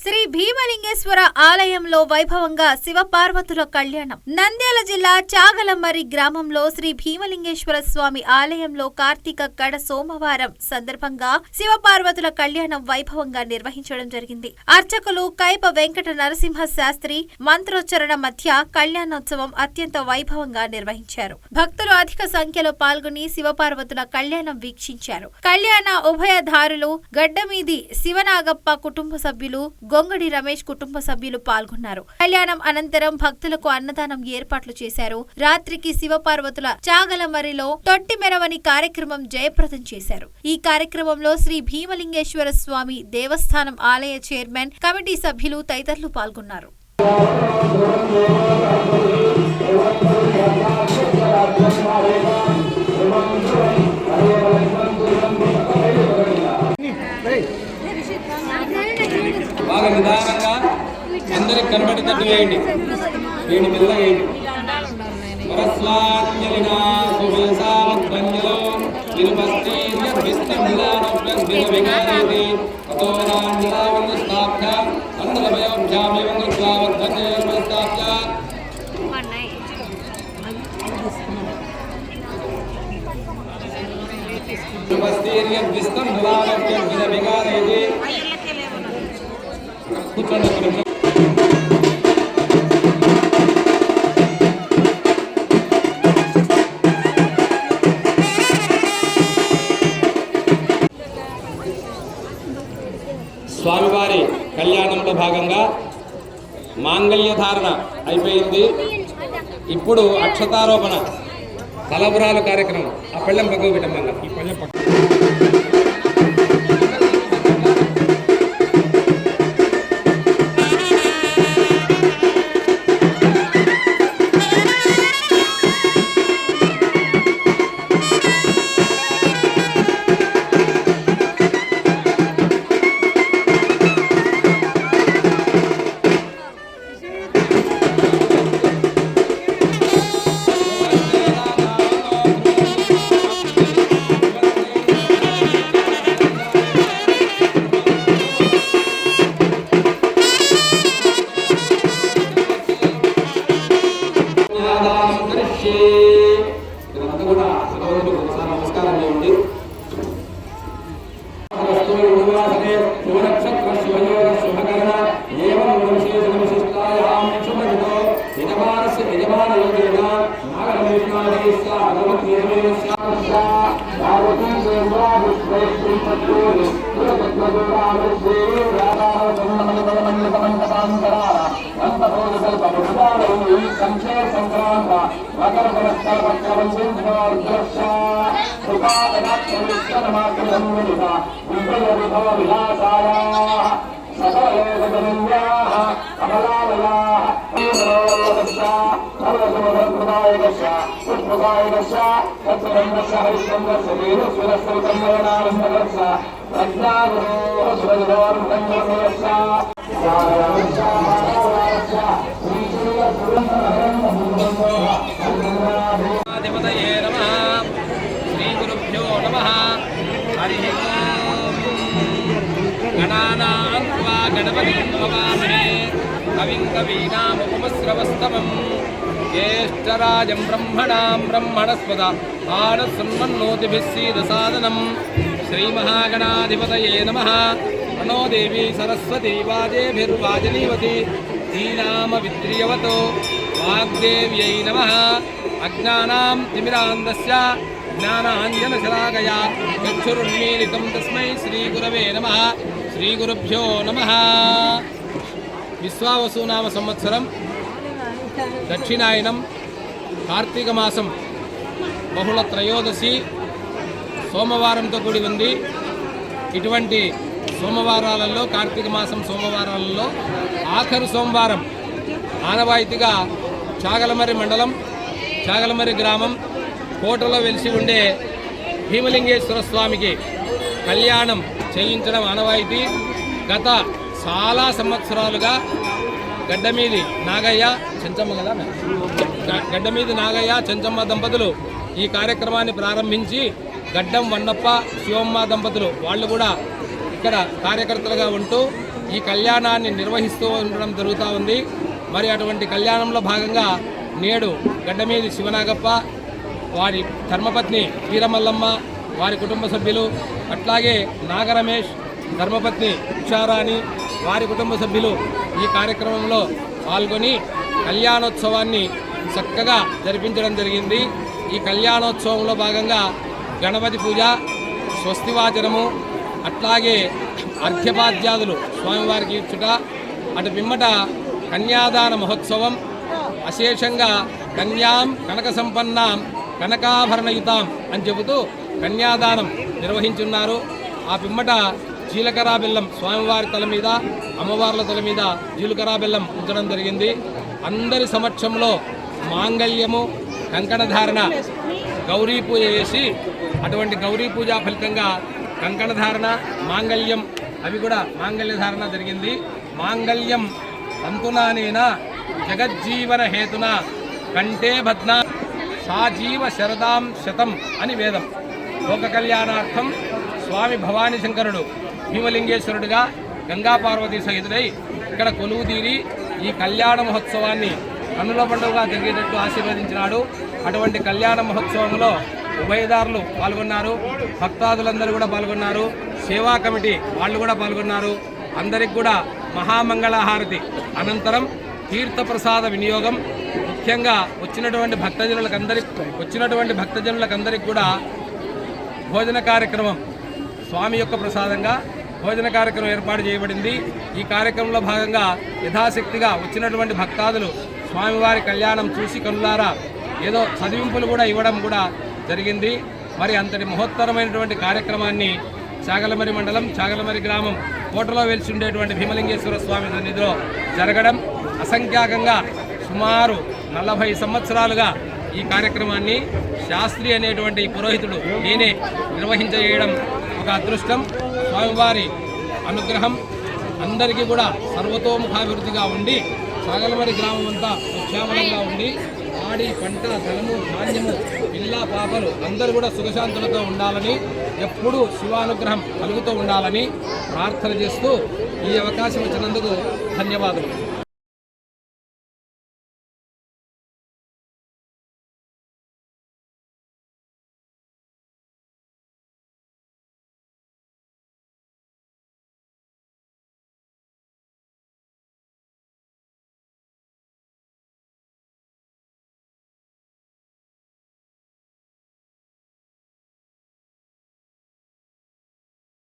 శ్రీ భీమలింగేశ్వర ఆలయంలో వైభవంగా శివపార్వతుల కళ్యాణం. నంద్యాల జిల్లా చాగలమర్రి గ్రామంలో శ్రీ భీమలింగేశ్వర స్వామి ఆలయంలో కార్తీక కడ సోమవారం సందర్భంగా శివపార్వతుల కళ్యాణం వైభవంగా నిర్వహించడం జరిగింది. అర్చకులు కైప వెంకట నరసింహ శాస్త్రి మంత్రోచ్చరణ మధ్య కళ్యాణోత్సవం అత్యంత వైభవంగా నిర్వహించారు. భక్తులు అధిక సంఖ్యలో పాల్గొని శివపార్వతుల కళ్యాణం వీక్షించారు. కళ్యాణ ఉభయధారులు గడ్డమీది శివనాగప్ప కుటుంబ సభ్యులు గొంగడి రమేష్ కుటుంబ సభ్యులు పాల్గొన్నారు. కళ్యాణం అనంతరం భక్తులకు అన్నదానం ఏర్పాట్లు చేశారు. రాత్రికి శివపార్వతుల చాగలమరిలో తొట్టి మెరవని కార్యక్రమం జయప్రదం చేశారు. ఈ కార్యక్రమంలో శ్రీ భీమలింగేశ్వర స్వామి దేవస్థానం ఆలయ చైర్మన్ కమిటీ సభ్యులు తదితరులు పాల్గొన్నారు. బాగా నిదానంగా అందరికి కనబడేటట్టు వేయండి. వేయండి మెల్లగా వేయండి. పరస్వాత్యలినా సుభసావత్పంజలో నిరుపస్తీర్యభిస్తమిలానవ్యగ్విరవికారేతి తతో నాన్యరావణస్థాప్య అందరభయోభ్యామివంగస్వావద్భజయోర్వస్థాప్య నిరుపస్తీర్యభిస్తమిలానవ్యగ్విరవికారేతి కూర్చోండి ఒక నిమిషం స్వామివారి కళ్యాణంలో భాగంగా మాంగళ్య ధారణ అయిపోయింది. ఇప్పుడు అక్షతారోపణ తలబురాల కార్యక్రమం ఆ పళ్ళెం పక్కకు పెట్టమ్మంగా ఈ పళ్ళెం వస్తువులు ఉన్వాసనే శుభనక్షత్ర శుభయోగ శుభకరణ ఏవం విశేషణ విశిష్టాయాం శుభయుతో యజమానస్య యజమాన యోగేన నాగరమేశ్వరేశ్వ భగవద్గీతేశ్వ పార్వతీ దేవా విశ్వేశ్వరి పత్యూరి పురపత్రదురావృత్తే రాధార సంబంధమండపమండపాంతరా వందభోగకల్పముదారై సంక్షే సంక్రాంత మకర పురస్కార పక్షవంశ కృపాదనాక్షరమాత్రసంగమిత విభవ విలాసాయాः సకలయోగజనన్యాः కమలాలయాः कवीनामुपमस्रवस्तमम् ज्येष्ठराजं ब्रह्मणां ब्रह्मणस्पद आनसन्मन्नोतिभिः सीदसादनं श्रीमहागणाधिपतये नमः मनो देवी सरस्वती वाजेभिर्वाजनीवती ధీనామ విద్రియవతో వాగ్దేవ్యై నమ అజ్ఞానాం తిమిరాంధస్య జ్ఞానాంజనశలాకయా చక్షురుణ్మీలితం తస్మై శ్రీగురవే నమ శ్రీగురుభ్యో నమ విశ్వావసునామ సంవత్సరం దక్షిణాయనం కార్తీక మాసం బహుళ త్రయోదశి సోమవారంతో కూడి ఉంది ఇటువంటి సోమవారాలలో కార్తీక మాసం సోమవారాలలో ఆఖరు సోమవారం ఆనవాయితీగా చాగలమర్రి మండలం చాగలమర్రి గ్రామం కోటలో వెలిసి ఉండే భీమలింగేశ్వర స్వామికి కళ్యాణం చేయించడం ఆనవాయితీ. గత చాలా సంవత్సరాలుగా గడ్డమీది నాగయ్య చెంచమ్మ కదా గడ్డమీది నాగయ్య చెంచమ్మ దంపతులు ఈ కార్యక్రమాన్ని ప్రారంభించి గడ్డం వన్నప్ప శివమ్మ దంపతులు వాళ్ళు కూడా ఇక్కడ కార్యకర్తలుగా ఉంటూ ఈ కళ్యాణాన్ని నిర్వహిస్తూ ఉండడం జరుగుతూ ఉంది. మరి అటువంటి కళ్యాణంలో భాగంగా నేడు గడ్డమీది శివనాగప్ప వారి ధర్మపత్ని వీరమల్లమ్మ వారి కుటుంబ సభ్యులు అట్లాగే నాగరమేష్ ధర్మపత్ని ఉషారాణి వారి కుటుంబ సభ్యులు ఈ కార్యక్రమంలో పాల్గొని కళ్యాణోత్సవాన్ని చక్కగా జరిపించడం జరిగింది. ఈ కళ్యాణోత్సవంలో భాగంగా గణపతి పూజ స్వస్తివాచనము అట్లాగే అర్ఘ్యపాద్యాదులు స్వామివారికి ఇచ్చుట అటు పిమ్మట కన్యాదాన మహోత్సవం అశేషంగా కన్యాం కనక సంపన్నాం కనకాభరణయుతాం అని చెబుతూ కన్యాదానం నిర్వహించున్నారు. ఆ పిమ్మట జీలకర్ర బెల్లం స్వామివారి తల మీద అమ్మవార్ల తల మీద జీలకర్ర బెల్లం ఉంచడం జరిగింది. అందరి సమక్షంలో మాంగళ్యము కంకణధారణ గౌరీ పూజ చేసి అటువంటి గౌరీ పూజ ఫలితంగా కంకణధారణ మాంగళ్యం. అవి కూడా మాంగళ్య ధారణ జరిగింది. మాంగళ్యం అంతునానేన జగజ్జీవన హేతున. కంటే భద్నా సాజీవ శరదాం శతం అని వేదం. లోక కళ్యాణార్థం స్వామి భవానీ శంకరుడు భీమలింగేశ్వరుడుగా గంగా పార్వతీ సహితుడై ఇక్కడ కొలువు తీరి ఈ కళ్యాణ మహోత్సవాన్ని కన్నుల పండుగగా జరిగేటట్టు ఆశీర్వదించినాడు. అటువంటి కళ్యాణ మహోత్సవంలో ఉభయదారులు పాల్గొన్నారు. భక్తాదులందరూ కూడా పాల్గొన్నారు. సేవా కమిటీ వాళ్ళు కూడా పాల్గొన్నారు. అందరికి కూడా మహామంగళహారతి. అనంతరం తీర్థప్రసాద వినియోగం. ముఖ్యంగా వచ్చినటువంటి భక్తజనులకు వచ్చినటువంటి భక్తజనులకు అందరికి కూడా భోజన కార్యక్రమం. స్వామి యొక్క ప్రసాదంగా భోజన కార్యక్రమం ఏర్పాటు చేయబడింది. ఈ కార్యక్రమంలో భాగంగా యథాశక్తిగా వచ్చినటువంటి భక్తాదులు స్వామివారి కళ్యాణం చూసి కనులారా ఏదో చదివింపులు కూడా ఇవ్వడం కూడా జరిగింది. మరి అంతటి మహోత్తరమైనటువంటి కార్యక్రమాన్ని చాగలమరి మండలం చాగలమరి గ్రామం కోటలో వెలిసి ఉండేటువంటి భీమలింగేశ్వర స్వామి సన్నిధిలో జరగడం అసంఖ్యాకంగా సుమారు నలభై సంవత్సరాలుగా ఈ కార్యక్రమాన్ని శాస్త్రి అనేటువంటి పురోహితుడు నేనే నిర్వహించజేయడం ఒక అదృష్టం. స్వామివారి అనుగ్రహం అందరికీ కూడా సర్వతోముఖాభివృద్ధిగా ఉండి సాగలమరి గ్రామం అంతా క్షేమంగా ఉండి పాడి పంట ధనము ధాన్యము పిల్ల పాపలు అందరూ కూడా సుఖశాంతులతో ఉండాలని ఎప్పుడూ శివానుగ్రహం కలుగుతూ ఉండాలని ప్రార్థన చేస్తూ ఈ అవకాశం వచ్చినందుకు ధన్యవాదములు.